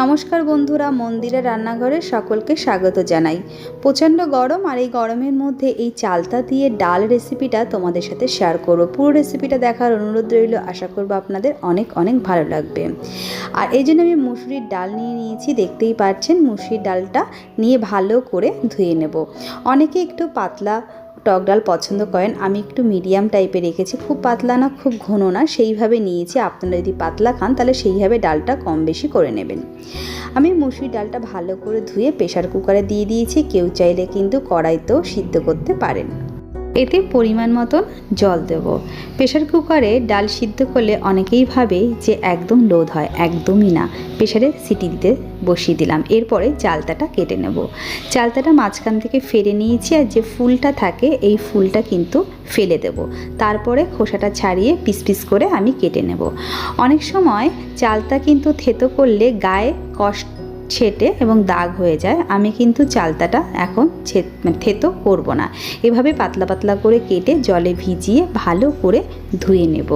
নমস্কার বন্ধুরা, মন্দিরের রান্নাঘরে সকলকে স্বাগত জানাই। প্রচণ্ড গরম আর এই গরমের মধ্যে এই চালতা দিয়ে ডাল রেসিপিটা তোমাদের সাথে শেয়ার করব। পুরো রেসিপিটা দেখার অনুরোধ রইল, আশা করব আপনাদের অনেক অনেক ভালো লাগবে। আর এই জন্য আমি মুসুরির ডাল নিয়ে নিয়েছি, দেখতেই পাচ্ছেন মুসুরির ডালটা, নিয়ে ভালো করে ধুয়ে নেব। অনেকে একটু পাতলা টক ডাল পছন্দ করেন, আমি একটু মিডিয়াম টাইপে রেখেছি, খুব পাতলা না, খুব ঘন না, সেইভাবে নিয়েছি, আপনারা যদি পাতলা খান তাহলে সেইভাবে ডালটা কম বেশি করে নেবেন। আমি মুসুরি ডালটা ভালো করে ধুয়ে প্রেশার কুকারে দিয়ে দিয়েছি, কেউ চাইলে কিন্তু কড়াইতেও সিদ্ধ করতে পারেন। এতে পরিমাণ মতন জল দেব। প্রেশার কুকারে ডাল সিদ্ধ করলে অনেকেই ভাবে যে একদম লোদ হয়, একদমই না। প্রেশারে সিটি দিতে বসিয়ে দিলাম। এরপরে চালতাটা কেটে নেব। চালতাটা মাঝখান থেকে ফেলে নিয়েছি আর যে ফুলটা থাকে, এই ফুলটা কিন্তু ফেলে দেব। তারপরে খোসাটা ছাড়িয়ে পিস পিস করে আমি কেটে নেব। অনেক সময় চালতা কিন্তু থেতো করলে গায়ে কষ্ট ছেটে এবং দাগ হয়ে যায়, আমি কিন্তু চালতাটা এখন মানে থেতো করব না। এভাবে পাতলা পাতলা করে কেটে জলে ভিজিয়ে ভালো করে ধুয়ে নেব।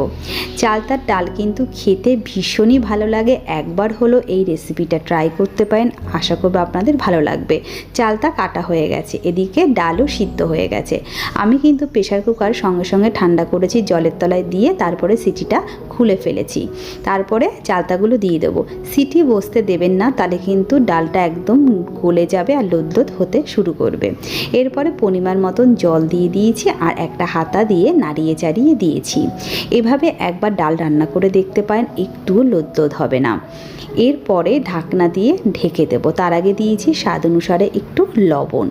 চালতার ডাল কিন্তু খেতে ভীষণই ভালো লাগে। একবার হলো এই রেসিপিটা ট্রাই করতে পারেন, আশা করব আপনাদের ভালো লাগবে। চালতা কাটা হয়ে গেছে, এদিকে ডালও সিদ্ধ হয়ে গেছে। আমি কিন্তু প্রেশার কুকার সঙ্গে সঙ্গে ঠান্ডা করেছি, জলের তলায় দিয়ে তারপরে সিটিটা খুলে ফেলেছি। তারপরে চালতাগুলো দিয়ে দেবো। সিটি বসতে দেবেন না, তাহলে কিন্তু ডালটা একদম গলে যাবে আর লোদ হতে শুরু করবে। এরপরে পরিমাণ মতন জল দিয়ে দিয়েছি আর একটা হাতা দিয়ে নাড়িয়ে চাড়িয়ে দিয়েছি। এভাবে একবার ডাল রান্না করে দেখতে পারেন, একটুও লোদ হবে না। এরপরে ঢাকনা দিয়ে ঢেকে দেব। তার আগে দিয়েছি স্বাদ অনুসারে একটু লবণ।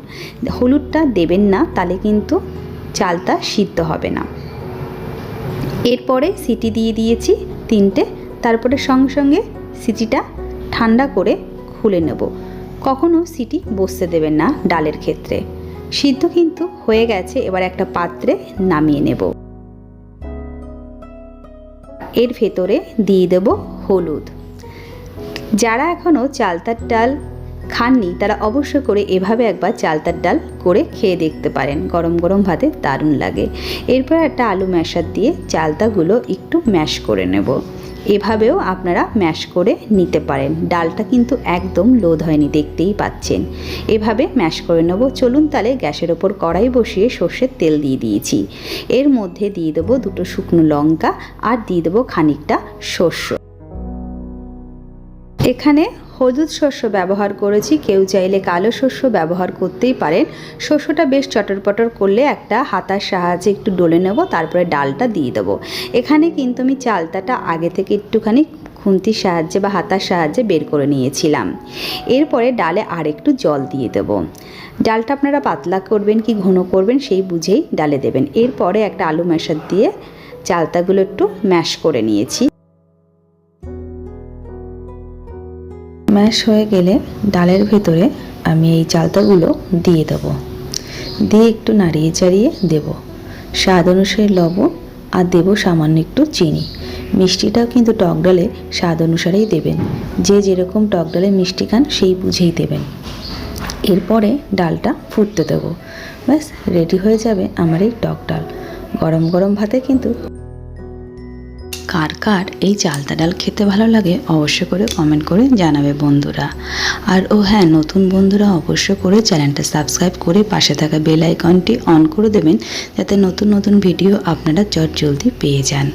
হলুদটা দেবেন না, তাহলে কিন্তু চালটা সিদ্ধ হবে না। এরপরে সিটি দিয়ে দিয়েছি তিনটে। তারপরে সঙ্গে সঙ্গে সিটিটা ঠান্ডা করে খুলে নেব। কখনো সিটি বসতে দেবেন না ডালের ক্ষেত্রে। সিদ্ধ কিন্তু হয়ে গেছে, এবার একটা পাত্রে নামিয়ে নেব। এর ভেতরে দিয়ে দেব হলুদ। যারা এখনও চালতার ডাল খাননি, তারা অবশ্য করে এভাবে একবার চালতার ডাল করে খেয়ে দেখতে পারেন। গরম গরম ভাতে দারুণ লাগে। এরপর একটা আলু ম্যাশার দিয়ে চালতাগুলো একটু ম্যাশ করে নেব। এভাবেও আপনারা ম্যাশ করে নিতে পারেন। ডালটা কিন্তু একদম লোদ হয়নি, দেখতেই পাচ্ছেন। এভাবে ম্যাশ করে নেব। চলুন তাহলে গ্যাসের ওপর কড়াই বসিয়ে সর্ষের তেল দিয়ে দিয়েছি। এর মধ্যে দিয়ে দেবো দুটো শুকনো লঙ্কা আর দিয়ে দেবো খানিকটা শস্য এখানে হলুদ শস্য ব্যবহার করেছি, কেউ চাইলে কালো শস্য ব্যবহার করতেই পারেন। শস্যটা বেশ চটরপটর করলে একটা হাতার সাহায্যে একটু ডলে নেব, তারপরে ডালটা দিয়ে দেবো। এখানে কিন্তু আমি চালতাটা আগে থেকে একটুখানি খুন্তির সাহায্যে বা হাতার সাহায্যে বের করে নিয়েছিলাম। এরপরে ডালে আর একটু জল দিয়ে দেবো। ডালটা আপনারা পাতলা করবেন কি ঘন করবেন সেই বুঝেই ডালে দেবেন। এরপরে একটা আলু মেশার দিয়ে চালতাগুলো একটু ম্যাশ করে নিয়েছি। ম্যাশ হয়ে গেলে ডালের ভেতরে আমি এই চালতাগুলো দিয়ে দেব। দিয়ে একটু নাড়িয়ে চাড়িয়ে দেব। স্বাদ অনুসারে লবণ আর দেব সামান্য একটু চিনি। মিষ্টিটাও কিন্তু টক ডালে স্বাদ অনুসারেই দেবেন। যে যেরকম টক ডালে মিষ্টি খান সেই বুঝেই দেবেন। এরপরে ডালটা ফুটতে দেবো। ব্যাস, রেডি হয়ে যাবে আমার এই টক ডাল। গরম গরম ভাতে কিন্তু কার কার এই চালতা ডাল খেতে ভালো লাগে অবশ্য করে কমেন্ট করে জানাবে বন্ধুরা। আর ও হ্যাঁ নতুন বন্ধুরা অবশ্য করে চ্যানেলটা সাবস্ক্রাইব করে পাশে থাকা বেল আইকনটি অন করে দেবেন, যাতে নতুন নতুন ভিডিও আপনারা চট জলদি পেয়ে যান।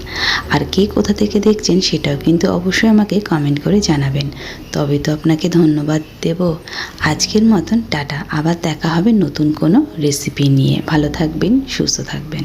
আর কে কোথা থেকে দেখছেন সেটাও কিন্তু অবশ্যই আমাকে কমেন্ট করে জানাবেন। তবে তো আপনাকে ধন্যবাদ দেব। আজকের মতন টাটা। আবার দেখা হবে নতুন কোনো রেসিপি নিয়ে। ভালো থাকবেন, সুস্থ থাকবেন।